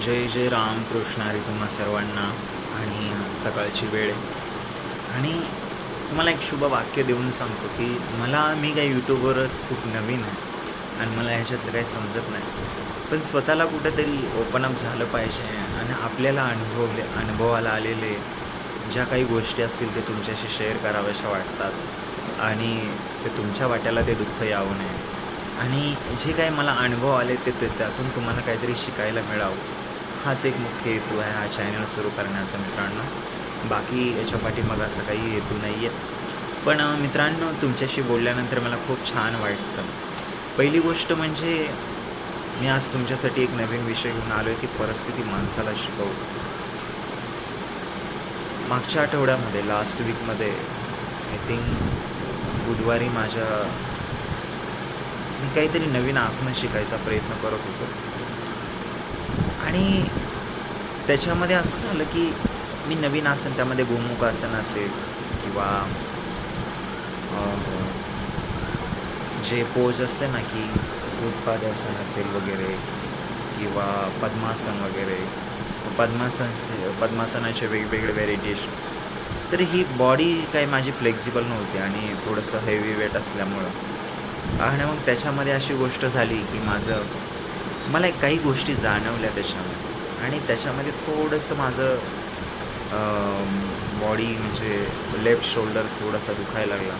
जय जय राम कृष्णारी तुम्हा सर्वांना. आणि सकाळची वेळ आणि तुम्हाला एक शुभ वाक्य देऊन सांगतो की मला मी काही यूट्यूबवर खूप नवीन आहे. आणि मला ह्याच्यातलं काही समजत नाही. पण स्वतःला कुठेतरी ओपन अप झालं पाहिजे आणि आपल्याला अनुभवले अनुभवाला आलेले ज्या काही गोष्टी असतील ते तुमच्याशी शेअर कराव्याशा वाटतात. आणि ते तुमच्या वाट्याला ते दुःख यावं नये. आणि जे काही मला अनुभव आले ते ते त्यातून तुम्हाला काहीतरी शिकायला मिळावं. हाच एक मुख्य हेतू आहे हा चॅनल सुरू करण्याचा मित्रांनो. बाकी याच्या पाठीमाग असा काही हेतू नाही आहे पण मित्रांनो तुमच्याशी बोलल्यानंतर मला खूप छान वाटतं. पहिली गोष्ट म्हणजे मी आज तुमच्यासाठी एक नवीन विषय घेऊन आलो आहे की परिस्थिती माणसाला शिकव मागच्या आठवड्यामध्ये लास्ट वीकमध्ये आय थिंक बुधवारी माझ्या मी काहीतरी नवीन आसनं शिकायचा प्रयत्न करत होतो. आणि त्याच्यामध्ये असं झालं की मी नवीन आसन त्यामध्ये गोमुख आसन असेल किंवा जे पोज असते ना की उत्पादासन असेल वगैरे किंवा पद्मासन वगैरे पद्मासन पद्मासनाचे वेगवेगळे व्हेरायटीज तर ही बॉडी काही माझी फ्लेक्झिबल नव्हती आणि थोडंसं हेवी वेट असल्यामुळं. आणि मग त्याच्यामध्ये अशी गोष्ट झाली की माझं मला काही गोष्टी जाणवल्या त्याच्यामध्ये. आणि त्याच्यामध्ये थोडंसं माझं बॉडी म्हणजे लेफ्ट शोल्डर थोडासा दुखायला लागला.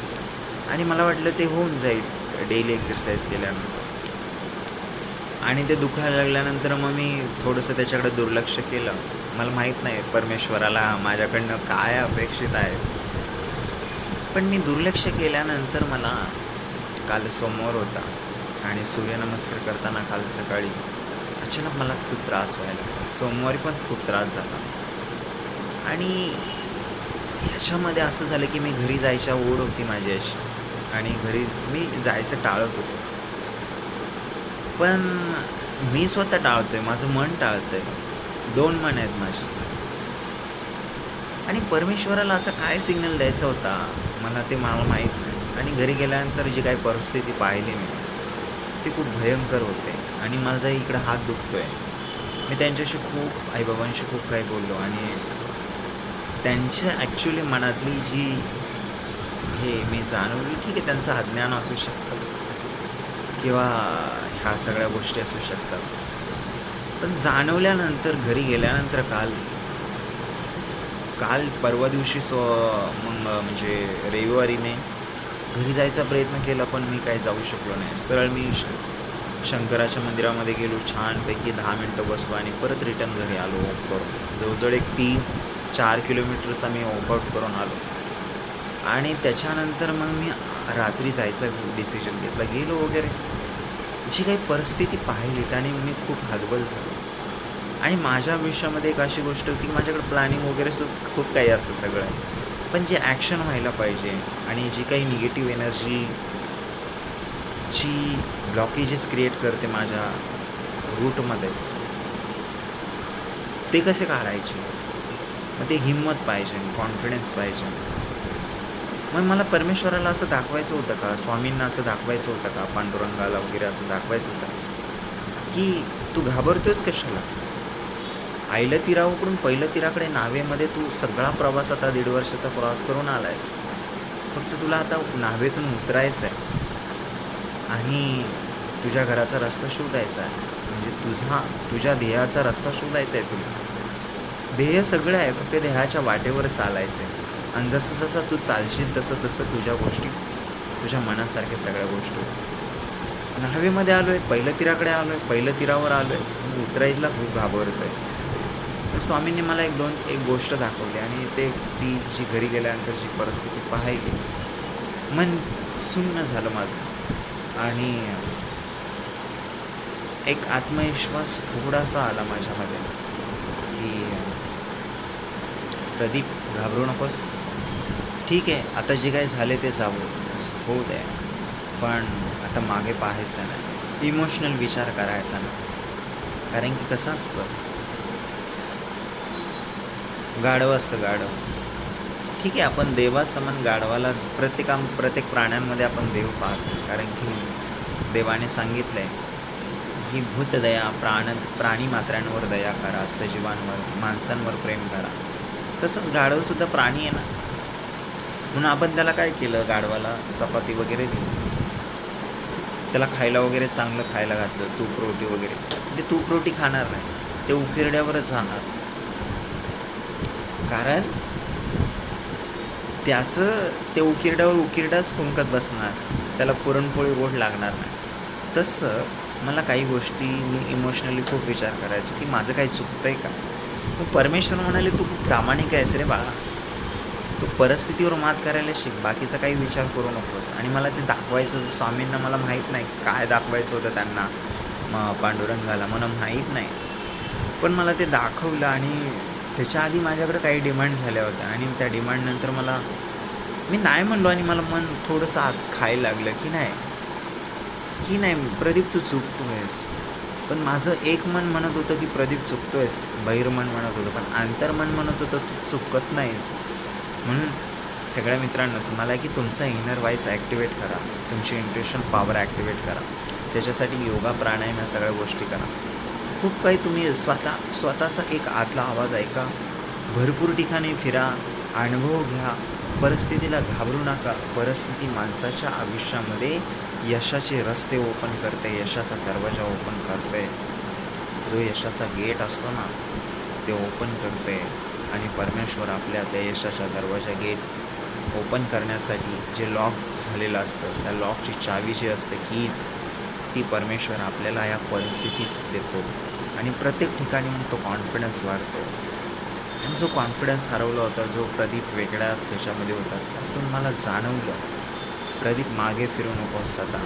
आणि मला वाटलं ते होऊन जाईल डेली एक्झरसाईज केल्यानंतर. आणि ते दुखायला लागल्यानंतर मग मी थोडंसं त्याच्याकडे दुर्लक्ष केलं. मला माहीत नाही परमेश्वराला माझ्याकडनं काय अपेक्षित आहे. पण मी दुर्लक्ष केल्यानंतर मला काल सोमवार होता. आणि सूर्यनमस्कार करताना काल सकाळी अचानक मला खूप त्रास व्हायला सोमवारी पण खूप त्रास झाला. आणि ह्याच्यामध्ये असं झालं की मी घरी जायच्या ओढ होती माझी अशी आणि घरी मी जायचं टाळत होतो. पण मी स्वतः टाळतोय माझं मन टाळतंय. दोन मन आहेत माझी. आणि परमेश्वराला असं काय सिग्नल द्यायचा होता? मला ते मला माहीत नाही. आणि घरी गेल्यानंतर जी काही परिस्थिती पाहिली मी ते खूप भयंकर होते. आणि माझा इकडं हात दुखतो आहे मी त्यांच्याशी खूप आईबाबांशी खूप काही बोललो आणि त्यांच्या ॲक्च्युली मनातली जी हे मी जाणवली ठीक आहे त्यांचं अज्ञान असू शकतं. किंवा ह्या सगळ्या गोष्टी असू शकतात. पण जाणवल्यानंतर घरी गेल्यानंतर काल काल परवा दिवशी सो मग म्हणजे रविवारीने घरी जायचा प्रयत्न केला पण मी काही जाऊ शकलो नाही. सरळ मी श- शंकराच्या मंदिरामध्ये गेलो छानपैकी दहा मिनटं बसलो आणि परत रिटर्न घरी आलो वॉक करून. जवळजवळ एक तीन चार किलोमीटरचा मी वॉकआउट करून आलो. आणि त्याच्यानंतर मग मी रात्री जायचा डिसिजन घेतला. गेलो वगैरे. जी काही परिस्थिती पाहिली त्याने मी खूप हतबल झालो. आणि माझ्या आयुष्यामध्ये एक अशी गोष्ट होती की माझ्याकडे प्लॅनिंग वगैरे सु खूप काही असं सगळं पण जे ॲक्शन व्हायला पाहिजे आणि जी काही निगेटिव्ह एनर्जी जी ब्लॉकेजेस क्रिएट करते माझ्या रूटमध्ये ते कसे काढायचे? मग ते हिंमत पाहिजे कॉन्फिडन्स पाहिजे. मग मला परमेश्वराला असं दाखवायचं होतं का? स्वामींना असं दाखवायचं होतं का? पांडुरंगाला वगैरे असं दाखवायचं होतं? की तू घाबरतोस कशाला? आईला तीरावकडून पहिलं तिराकडे नावेमध्ये तू सगळा प्रवास आता दीड वर्षाचा प्रवास करून आलायस. फक्त तुला आता नावेतून उतरायचं आहे आणि तुझ्या घराचा रस्ता शोधायचा आहे म्हणजे तुझा तुझ्या ध्येयाचा रस्ता शोधायचा आहे तुला. ध्येय सगळं आहे फक्त ध्येयाच्या वाटेवर चालायचं आहे आणि जसं जसं तू चालशील तसं तसं तुझ्या गोष्टी तुझ्या मनासारख्या सगळ्या गोष्टी. होतील. न्हावेमध्ये आलो आहे पहिलं तिराकडे आलो आहे पहिलं तीरावर आलो आहे उतरायला खूप घाबरतो आहे स्वामींनी मला एक दोन एक गोष्ट दाखवली आणि ते ती जी घरी गेल्यानंतर जी परिस्थिती पाहिली मन सुन्न झालं माझं. आणि एक आत्मविश्वास थोडासा आला माझ्यामध्ये की प्रदीप घाबरू नकोस. ठीक आहे आता जे काही झाले ते जाऊ. होऊ दे. पण आता मागे पाहायचं नाही. इमोशनल विचार करायचा नाही. कारण की कसं असतं गाढव असतं गाढव. ठीक आहे आपण देवासमान गाढवाला प्रत्येका प्रत्येक प्राण्यांमध्ये आपण देव पाहतो. कारण की देवाने सांगितलं आहे की भूतदया प्राण प्राणी मात्रांवर दया करा सजीवांवर माणसांवर प्रेम करा. तसंच गाढवसुद्धा प्राणी आहे ना. म्हणून आपण त्याला काय केलं गाढवाला चपाती वगैरे दिली. त्याला खायला वगैरे चांगलं खायला घातलं तूप रोटी वगैरे. ते तूप रोटी खाणार नाही ते उकिरड्यावरच जाणार कारण त्याचं ते उकिरड्यावर उकिरडाच फुंकत बसणार. त्याला पुरणपोळी गोड लागणार नाही. तसं मला काही गोष्टी मी इमोशनली खूप विचार करायचो की माझं काही चुकतं आहे का? मग परमेश्वर म्हणाले तू खूप प्रामाणिक आहेस रे बाळा. तू परिस्थितीवर मात करायला शिक. बाकीचा काही विचार करू नकोस. आणि मला ते दाखवायचं होतं. स्वामींना मला माहीत नाही काय दाखवायचं होतं त्यांना. मग पांडुरंगाला. मला माहीत नाही. पण मला ते दाखवलं आणि त्याच्या आधी माझ्याकडे काही डिमांड झाल्या होत्या आणि त्या डिमांडनंतर मला मी नाही म्हणलो आणि मला मन थोडंसं आत खायला लागलं की नाही की नाही प्रदीप तू चुकतो आहेस पण माझं एक मन म्हणत होतं की प्रदीप चुकतो आहेस बहिर्मन म्हणत होतं पण आंतरमन म्हणत होतं तू चुकत नाहीस. म्हणून सगळ्या मित्रांनो तुम्हाला की तुमचा इनर वाईस ॲक्टिवेट करा. तुमची इंट्युशन पॉवर ॲक्टिवेट करा. त्याच्यासाठी योगा प्राणायाम या सगळ्या गोष्टी करा. खूप काही तुम्ही स्वतः स्वतःचा एक आतला आवाज ऐका. भरपूर ठिकाणी फिरा अनुभव घ्या परिस्थितीला घाबरू नका. परिस्थिती माणसाच्या आयुष्यामध्ये यशाचे रस्ते ओपन करते यशाचा दरवाजा ओपन करते. जो यशाचा गेट असतो ना ते ओपन करते. आणि परमेश्वर आपल्या त्या यशाचा दरवाजा गेट ओपन करण्यासाठी जे लॉक झालेलं असतं त्या लॉकची चावी जी असते कीज ती परमेश्वर आपल्याला या परिस्थितीत देतो. आणि प्रत्येक ठिकाणी मग तो कॉन्फिडन्स वाढतो. आणि जो कॉन्फिडन्स हरवला होता जो प्रदीप वेगळ्याच ह्याच्यामध्ये होता त्यातून मला जाणवलं प्रदीप मागे फिरू नको सदा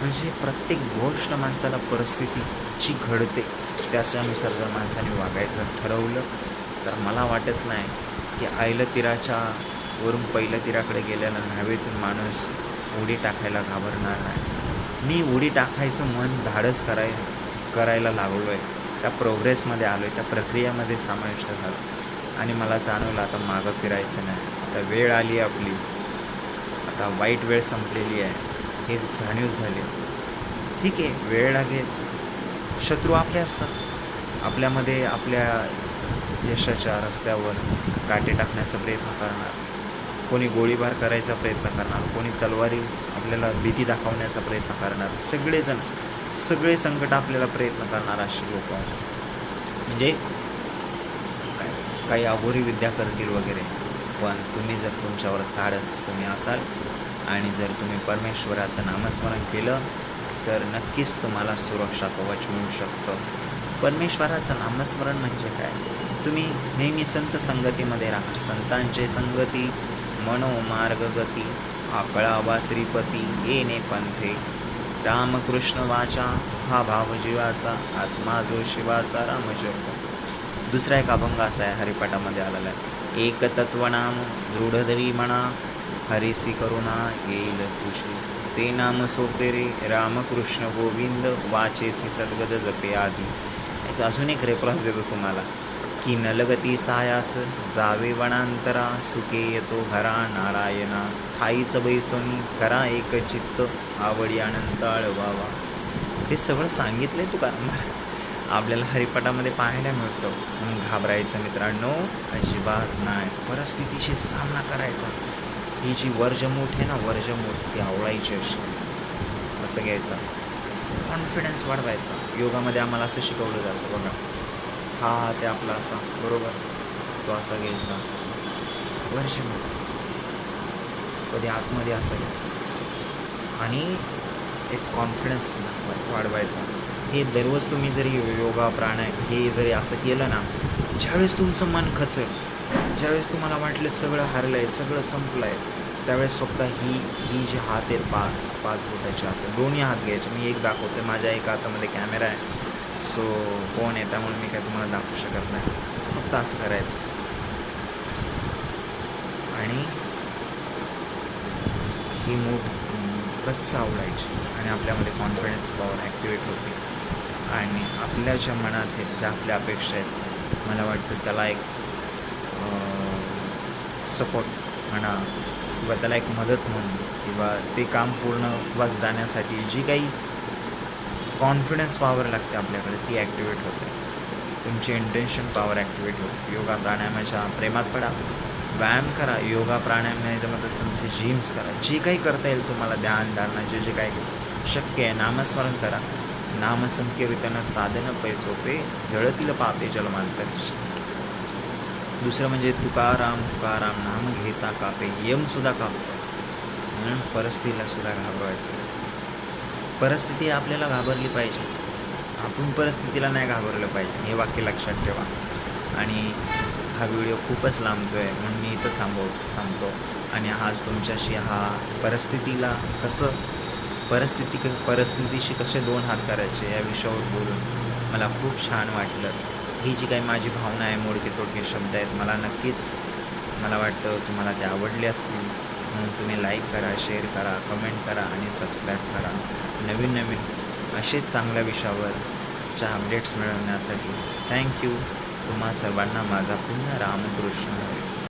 म्हणजे प्रत्येक गोष्ट माणसाला परिस्थिती जी घडते त्याच्यानुसार जर माणसाने वागायचं ठरवलं तर मला वाटत नाही की आयलं तिराच्या वरून पहिलं तिराकडे गेलेला न्हावेतून माणूस उडी टाकायला घाबरणार नाही. मी उडी टाकायचं मन धाडस करायला करायला लागलो आहे त्या प्रोग्रेसमध्ये आलो आहे त्या प्रक्रियामध्ये समाविष्ट झालो आणि मला जाणवलं आता मागं फिरायचं नाही. आता वेळ आली आहे आपली. आता वाईट वेळ संपलेली आहे. हे जाणीव झाली. ठीक आहे वेळ लागेल. शत्रू आपले असतात. आपल्यामध्ये आपल्या यशाच्या रस्त्यावर काटे टाकण्याचा प्रयत्न करणार. कोणी गोळीबार करायचा प्रयत्न करणार. कोणी तलवारी आपल्याला भीती दाखवण्याचा प्रयत्न करणार. सगळेजण सगळे संकट आपल्याला प्रयत्न करणार अशी लोक आहेत. म्हणजे काही अघोरी विद्या करतील वगैरे पण तुम्ही जर तुमच्यावर धाडस तुम्ही असाल आणि जर तुम्ही परमेश्वराचं नामस्मरण केलं तर नक्कीच तुम्हाला सुरक्षा कवच मिळू शकतं. परमेश्वराचं नामस्मरण म्हणजे काय? तुम्ही नेहमी संत संगतीमध्ये राहा. संतांचे संगती मनोमार्ग गती आकळावा श्रीपती येणे पंथे. रामकृष्ण वाचा हा भाव जीवाचा आत्मा जो शिवाचा राम दुसरा एक अभंग असा आहे हरिपाठामध्ये आलेला आहे. एक तत्वनाम दृढधरी म्हणा हरिसी करुणा येईल तुझी. ते नाम सोपे रे रामकृष्ण गोविंद वाचेसी सद्गद जपे आधी अजून एक रेफरन्स देतो तुम्हाला. की नलगती सायास जावे वनांतरा सुके येतो घरा नारायणा। ठाईच बैसोनी करा एक चित्त आवडी अनंत आळवावा हे सगळं सांगितलंय तू का आपल्याला हरिपाठामध्ये पाहायला मिळतं. म्हणून घाबरायचं मित्रांनो अजिबात नाही. परिस्थितीशी सामना करायचा. ही जी वर्जमूठ आहे ना वर्जमूठ ती आवडायची अशी. असं घ्यायचं. कॉन्फिडन्स वाढवायचा. योगामध्ये आम्हाला असं शिकवलं जातं बघा. हा ते आपला असा बरोबर? तो असा घ्यायचा वर्षभर. कधी आतमध्ये असा घ्यायचा आणि एक कॉन्फिडन्स वाढवायचा. हे दररोज तुम्ही जरी योगा प्राणायाम हे जरी असं केलं ना ज्यावेळेस तुमचं मन खचेल ज्यावेळेस तुम्हाला वाटलं सगळं हरलं आहे सगळं संपलं आहे त्यावेळेस फक्त ही ही जी हात आहेत पा पाच बोटाची हात दोन्ही हात घ्यायचे. मी एक दाखवते माझ्या एका हातामध्ये कॅमेरा आहे. सो फोन आहे त्यामुळे मी काय तुम्हाला दाखवू शकत नाही. फक्त असं करायचं. आणि ही मूठ गच्च आवडायची. आणि आपल्यामध्ये कॉन्फिडन्स पॉवर ॲक्टिवेट होते. आणि आपल्या ज्या मनात आहेत ज्या आपल्या अपेक्षा आहेत मला वाटतं त्याला एक सपोर्ट म्हणा किंवा त्याला एक मदत म्हणून किंवा ते काम पूर्ण जाण्यासाठी जी काही कॉन्फिडन्स पॉवर लागते आपल्याकडे ती ॲक्टिवेट होते. तुमची इंटेन्शन पॉवर ॲक्टिवेट होते. योगा प्राणायामाच्या प्रेमात पडा. व्यायाम करा. योगा प्राणायामाच्या मदत तुमचे जिम्स करा. जे काही करता येईल तुम्हाला ध्यान धारणा जे जे काही शक्य आहे नामस्मरण करा. नामसंकीर्तन साधन पैसोपे जळतील पापे जलमांतरीची दुसरं म्हणजे तुकाराम तुकाराम नाम घेता कापे यम सुद्धा कापतो. म्हणून परिस्थितीला सुद्धा घाबरवायचं. परिस्थिती आपल्याला घाबरली पाहिजे. आपण परिस्थितीला नाही घाबरलं पाहिजे. हे वाक्य लक्षात ठेवा. आणि हा व्हिडिओ खूपच लांबतो आहे म्हणून मी इथं थांबव थांबतो. आणि आज तुमच्याशी हा परिस्थितीला कसं परिस्थिती क परिस्थितीशी कसे दोन हात करायचे या विषयावर बोलून मला खूप छान वाटलं. ही जी काही माझी भावना आहे मोडके तोडके शब्द आहेत मला नक्कीच मला वाटतं तुम्हाला ते आवडले असतील. म्हणून तुम्ही लाईक करा शेअर करा कमेंट करा आणि सबस्क्राईब करा. नवीन नवीन असेच चांगल्या विषयावरच्या अपडेट्स मिळवण्यासाठी थँक्यू तुम्हा सर्वांना माझा पुन्हा रामकृष्ण हरी.